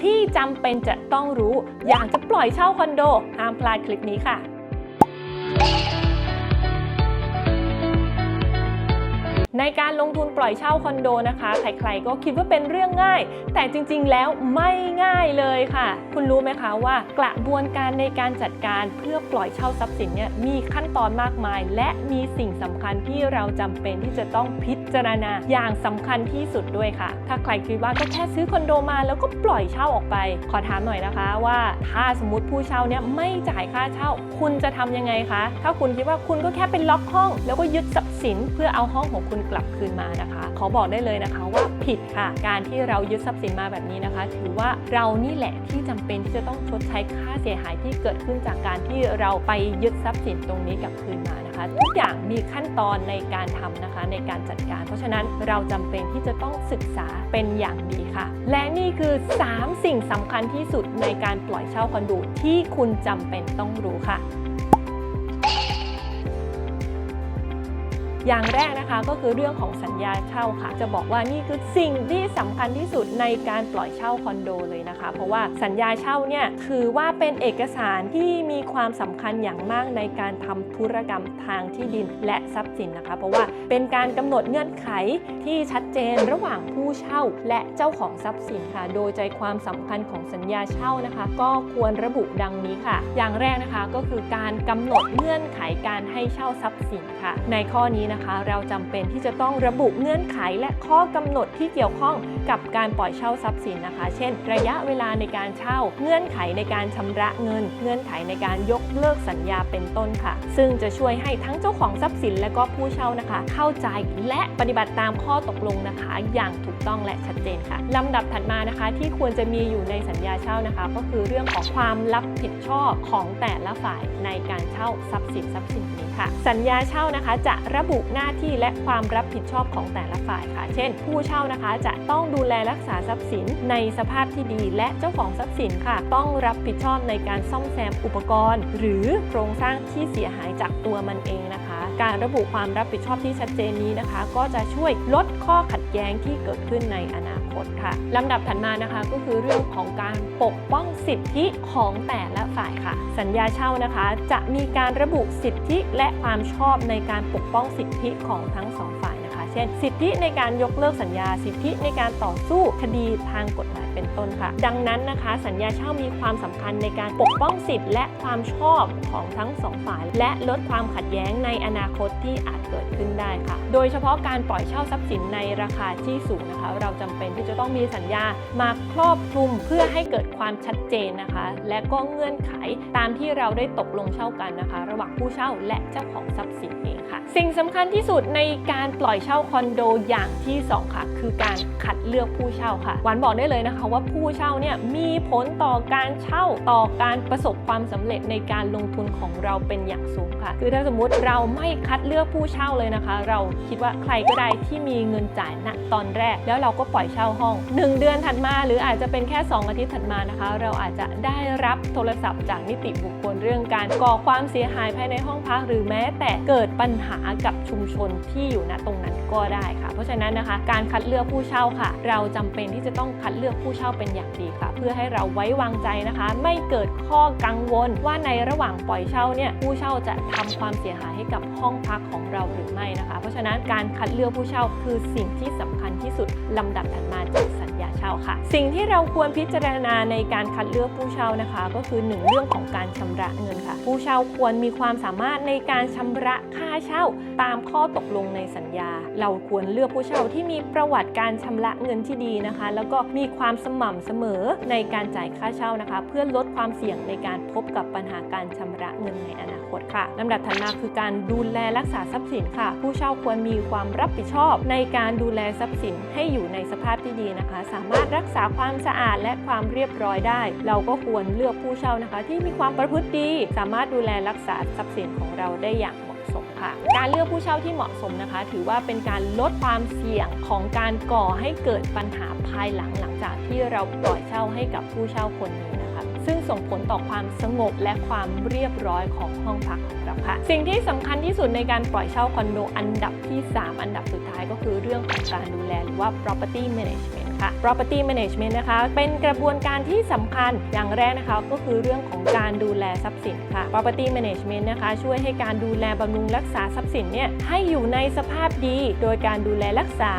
ที่จำเป็นจะต้องรู้ อยากจะปล่อยเช่าคอนโด ห้ามพลาดคลิปนี้ค่ะ ในการลงทุนปล่อยเช่าคอนโดนะคะ ใครๆก็คิดว่าเป็นเรื่องง่าย แต่จริงๆ แล้วไม่ง่ายเลยค่ะ คุณรู้ไหมคะว่ากระบวนการในการจัดการเพื่อปล่อยเช่าทรัพย์สินเนี่ยมีขั้นตอนมากมาย และมีสิ่งสำคัญที่เราจำเป็นที่จะต้องพิจารณาอย่างสำคัญที่สุดด้วยค่ะ ถ้าใครคิดว่าก็แค่ซื้อคอนโดมาแล้วก็ปล่อยเช่าออกไป ขอถามหน่อยนะคะว่าถ้าสมมติผู้เช่าเนี่ยไม่จ่ายค่าเช่า คุณจะทำยังไงคะ ถ้าคุณคิดว่าคุณก็แค่เป็นล็อกห้อง แล้วก็ยึดทรัพ ย์สินเพื่อเอาห้องของคุณกลับคืนมานะคะ ขอบอกได้เลยนะคะว่าผิดค่ะ การที่เรายึดทรัพย์สินมาแบบนี้นะคะ ถือว่าเรานี่แหละที่จำเป็นที่จะต้องชดใช้ค่าเสียหายที่เกิดขึ้นจากการที่เราไปยึดทรัพย์สินตรงนี้กลับคืนมานะคะ ทุกอย่างมีขั้นตอนในการทำนะคะ ในการจัดการ เพราะฉะนั้นเราจำเป็นที่จะต้องศึกษาเป็นอย่างดีค่ะ และนี่คือ 3 สิ่งสำคัญที่สุดในการปล่อยเช่าคอนโดที่คุณจำเป็นต้องรู้ค่ะ อย่างแรกนะคะก็คือเรื่องของสัญญาเช่าค่ะ จะบอกว่านี่คือสิ่งที่สำคัญที่สุดในการปล่อยเช่าคอนโดเลยนะคะ เพราะว่าสัญญาเช่าเนี่ยถือว่าเป็นเอกสารที่มีความสำคัญอย่างมากในการทำธุรกรรมทางที่ดินและทรัพย์สินนะคะ เพราะว่า เป็นการกำหนดเงื่อนไขที่ชัดเจนระหว่างผู้เช่า และเจ้าของทรัพย์สินค่ะ โดยใจความสำคัญของสัญญาเช่านะคะ ก็ควรระบุดังนี้ค่ะ อย่างแรกนะคะก็คือการกำหนดเงื่อนไขการให้เช่าทรัพย์สินค่ะ ในข้อนี้นะคะเราจำเป็นที่จะต้องระบุเงื่อนไขและข้อกำหนดที่เกี่ยวข้องกับการปล่อยเช่าทรัพย์สินนะคะ เช่น ระยะเวลาในการเช่า เงื่อนไขในการชำระเงิน เงื่อนไขในการยกเลิกสัญญาเป็นต้นค่ะ ซึ่งจะช่วยให้ทั้งเจ้าของทรัพย์สินและก็ผู้เช่านะคะเข้าใจ และปฏิบัติตามข้อตกลงนะคะ อย่างถูกต้องและชัดเจนค่ะลำดับถัดมานะคะ ที่ควรจะมีอยู่ในสัญญาเช่านะคะ ก็คือเรื่องของความรับผิดชอบของแต่ละฝ่ายในการเช่าทรัพย์สินทรัพย์สินนี้ค่ะ สัญญาเช่านะคะ จะระบุหน้าที่และความรับผิดชอบของแต่ละฝ่ายค่ะ เช่น ผู้เช่านะคะจะต้องดูแลรักษาทรัพย์สินในสภาพที่ดี และเจ้าของทรัพย์สินค่ะ ต้องรับผิดชอบในการซ่อมแซมอุปกรณ์ หรือโครงสร้างที่เสียหายจากตัวมันเองนะคะ การระบุความรับผิดชอบที่ชัดเจนนี้นะคะ ก็จะช่วยลดข้อขัดแย้งที่เกิดขึ้นในอนาคตค่ะลำดับถัดมานะคะก็คือเรื่องของการปกป้องสิทธิของแต่ละฝ่ายค่ะ สัญญาเช่านะคะ จะมีการระบุสิทธิและความชอบในการปกป้องสิทธิของทั้งสอง ช่น สิทธิในการยกเลิกสัญญา สิทธิในการต่อสู้คดีทางกฎหมายเป็นต้นค่ะ ดังนั้นนะคะ สัญญาเช่ามีความสำคัญในการปกป้องสิทธิและความชอบของทั้งสองฝ่าย และลดความขัดแย้งในอนาคตที่อาจเกิดขึ้นได้ค่ะ โดยเฉพาะการปล่อยเช่าทรัพย์สินในราคาที่สูงนะคะ เราจำเป็นที่จะต้องมีสัญญามาครอบคลุมเพื่อให้เกิดความชัดเจนนะคะ และก็เงื่อนไขตามที่เราได้ตกลงเช่ากันนะคะ ระหว่างผู้เช่าและเจ้าของทรัพย์สินเองค่ะ สิ่งสำคัญที่สุดในการปล่อยเช่าคอนโดอย่างที่สองค่ะ คือการคัดเลือกผู้เช่าค่ะหวานบอกได้เลยนะคะว่าผู้เช่าเนี่ยมีผลต่อการเช่าต่อการประสบความสำเร็จในการลงทุนของเราเป็นอย่างสูงค่ะ คือถ้าสมมุติเราไม่คัดเลือกผู้เช่าเลยนะคะ เราคิดว่าใครก็ได้ที่มีเงินจ่ายณตอนแรก แล้วเราก็ปล่อยเช่าห้อง 1 เดือนถัดมา หรืออาจจะเป็นแค่ 2 อาทิตย์ถัดมานะคะ เราอาจจะได้รับโทรศัพท์จากนิติบุคคลเรื่องการก่อความเสียหายภายในห้องพักหรือแม้แต่เกิดปัญหากับชุมชนที่อยู่ณตรงนั้นก็ได้ค่ะ เพราะฉะนั้นนะคะ การคัดเลือกผู้เช่าค่ะ เราจำเป็นที่จะต้องคัดเลือกผู้เช่าเป็นอย่างดีค่ะ เพื่อให้เราไว้วางใจนะคะ ไม่เกิดข้อกังวลว่าในระหว่างปล่อยเช่าเนี่ยผู้เช่าจะทำความเสียหายให้กับห้องพักของเราหรือไม่นะคะ เพราะฉะนั้นการคัดเลือกผู้เช่าคือสิ่งที่สำคัญที่สุดลำดับถัดมาจากสัญ ญาเช่าค่ะ สิ่งที่เราควรพิจารณาในการคัดเลือกผู้เช่านะคะ ก็คือหนึ่งเรื่องของการชำระเงินค่ะ ผู้เช่าควรมีความสามารถในการชำระค่าเช่า ตามข้อตกลงในสัญญา เราควรเลือกผู้เช่าที่มีประวัติการชำระเงินที่ดีนะคะ แล้วก็มีความสม่ำเสมอในการจ่ายค่าเช่านะคะ เพื่อลดความเสี่ยงในการพบกับปัญหาการชำระเงินในอนาคตค่ะลำดับถัดมาคือการดูแลรักษาทรัพย์สินค่ะ ผู้เช่าควรมีความรับผิดชอบในการดูแลทรัพย์สินให้อยู่ในสภาพที่ดีนะคะสามารถรักษาความสะอาดและความเรียบร้อยได้ เราก็ควรเลือกผู้เช่านะคะ ที่มีความประพฤติดี สามารถดูแลรักษาทรัพย์สินของเราได้อย่างเหมาะสมค่ะ การเลือกผู้เช่าที่เหมาะสมนะคะ ถือว่าเป็นการลดความเสี่ยงของการก่อให้เกิดปัญหาภายหลังหลังจากที่เราปล่อยเช่าให้กับผู้เช่าคนนี้นะคะซึ่งส่งผลต่อความสงบและความเรียบร้อยของห้องพักของเราค่ะ สิ่งที่สำคัญที่สุดในการปล่อยเช่าคอนโดอันดับที่ 3 อันดับสุดท้ายก็คือเรื่องของการดูแลหรือว่า property management ค่ะ property management นะคะ เป็นกระบวนการที่สำคัญอย่างแรกนะคะก็คือเรื่องของการดูแลทรัพย์สินค่ะ property management นะคะ ช่วยให้การดูแลบำรุงรักษาทรัพย์สินเนี่ยให้อยู่ในสภาพดี โดยการดูแลรักษา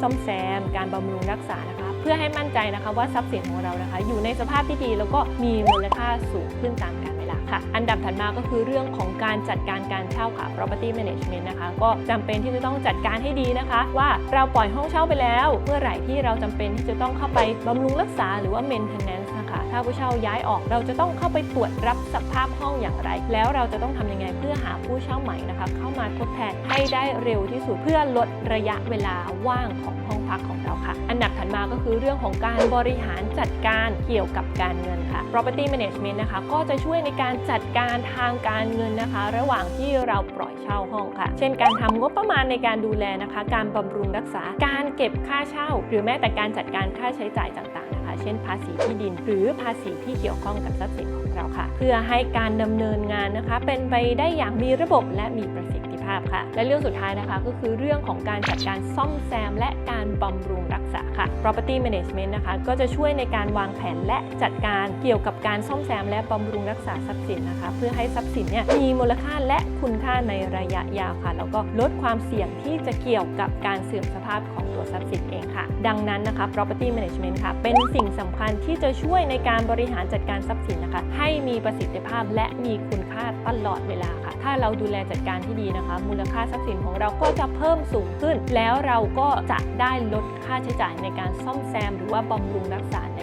ซ่อมแซม การบำรุงรักษานะคะเพื่อให้มั่นใจนะคะว่าทรัพย์สินของเรานะคะ อยู่ในสภาพที่ดีแล้วก็มีมูลค่าสูงขึ้นตามกา ล่ะค่ะ อันดับถัดมาก็คือเรื่องของการจัดการการเช่าค่ะ property management นะคะ ก็จำเป็นที่จะต้องจัดการให้ดีนะคะ ว่าเราปล่อยห้องเช่าไปแล้ว เมื่อไหร่ที่เราจำเป็นที่จะต้องเข้าไปบำรุงรักษาหรือว่า maintenance คะถ้าผู้เช่าย้ายออกเราจะต้องเข้าไปตรวจรับสภาพห้องอย่างไร แล้วเราจะต้องทำยังไงเพื่อหาผู้เช่าใหม่นะคะ เข้ามาทดแทนให้ได้เร็วที่สุดเพื่อลดระยะเวลาว่างของห้องพักของเราค่ะ อันดับถัดมาก็คือเรื่องของการบริหารจัดการเกี่ยวกับการเงินค่ะ property management นะคะ ก็จะช่วยในการจัดการทางการเงินนะคะ ระหว่างที่เราปล่อยเช่าห้องค่ะ เช่นการทำงบประมาณในการดูแลนะคะ การบำรุงรักษา การเก็บค่าเช่า หรือแม้แต่การจัดการค่าใช้จ่ายต่างๆ เช่นภาษีที่ดิน หรือภาษีที่เกี่ยวข้องกับทรัพย์สินของเราค่ะ เพื่อให้การดำเนินงานนะคะ เป็นไปได้อย่างมีระบบและมีประสิทธิภาพค่ะและเรื่องสุดท้ายนะคะก็คือเรื่องของการจัดการซ่อมแซม และการบำรุงรักษาค่ะ property management นะคะ ก็จะช่วยในการวางแผนและจัดการเกี่ยวกับการซ่อมแซม และบำรุงรักษาทรัพย์สินนะคะ เพื่อให้ทรัพย์สินเนี่ยมีมูลค่าและคุณค่าในระยะยาวค่ะ แล้วก็ลดความเสี่ยงที่จะเกี่ยวกับการเสื่อมสภาพของ ตัวทรัพย์สินเองค่ะ ดังนั้นนะคะ property management ค่ะ เป็นสิ่งสำคัญที่จะช่วยในการบริหารจัดการทรัพย์สินนะคะ ให้มีประสิทธิภาพและมีคุณค่าตลอดเวลาค่ะ ถ้าเราดูแลจัดการที่ดีนะคะ มูลค่าทรัพย์สินของเราก็จะเพิ่มสูงขึ้น แล้วเราก็จะได้ลดค่าใช้จ่ายในการซ่อมแซม หรือว่าบำรุงรักษาใน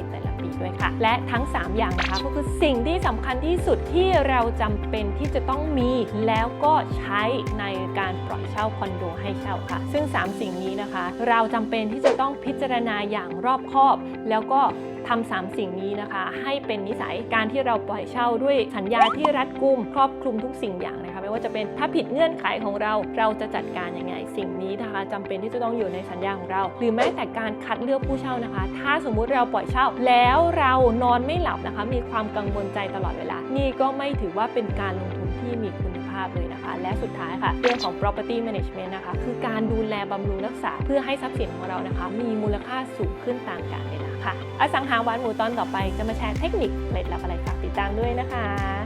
ด้วยค่ะ และทั้ง 3 อย่างนะคะก็คือสิ่งที่สำคัญที่สุดที่เราจำเป็นที่จะต้องมี แล้วก็ใช้ในการปล่อยเช่าคอนโดให้เช่าค่ะ ซึ่ง 3 สิ่งนี้นะคะ เราจำเป็นที่จะต้องพิจารณาอย่างรอบคอบ แล้วก็ทำสามสิ่งนี้นะคะ ให้เป็นนิสัยการที่เราปล่อยเช่าด้วยสัญญาที่รัดกุมครอบคลุมทุกสิ่งอย่าง ว่าจะเป็นถ้าผิดเงื่อนไขของเรา เราจะจัดการยังไง สิ่งนี้นะคะจำเป็นที่จะต้องอยู่ในสัญญาของเรา หรือแม้แต่การคัดเลือกผู้เช่านะคะ ถ้าสมมุติเราปล่อยเช่า แล้วเรานอนไม่หลับนะคะ มีความกังวลใจตลอดเวลา นี่ก็ไม่ถือว่าเป็นการลงทุนที่มีคุณภาพเลยนะคะ และสุดท้ายค่ะเรื่องของ property management นะคะ คือการดูแลบำรุงรักษาเพื่อให้ทรัพย์สินของเรานะคะ มีมูลค่าสูงขึ้นตามกาลเวลาค่ะ อสังหาริมทรัพย์หมู่ตอนต่อไปจะมาแชร์เทคนิคเคล็ดลับอะไรฝากติดตามด้วยนะคะ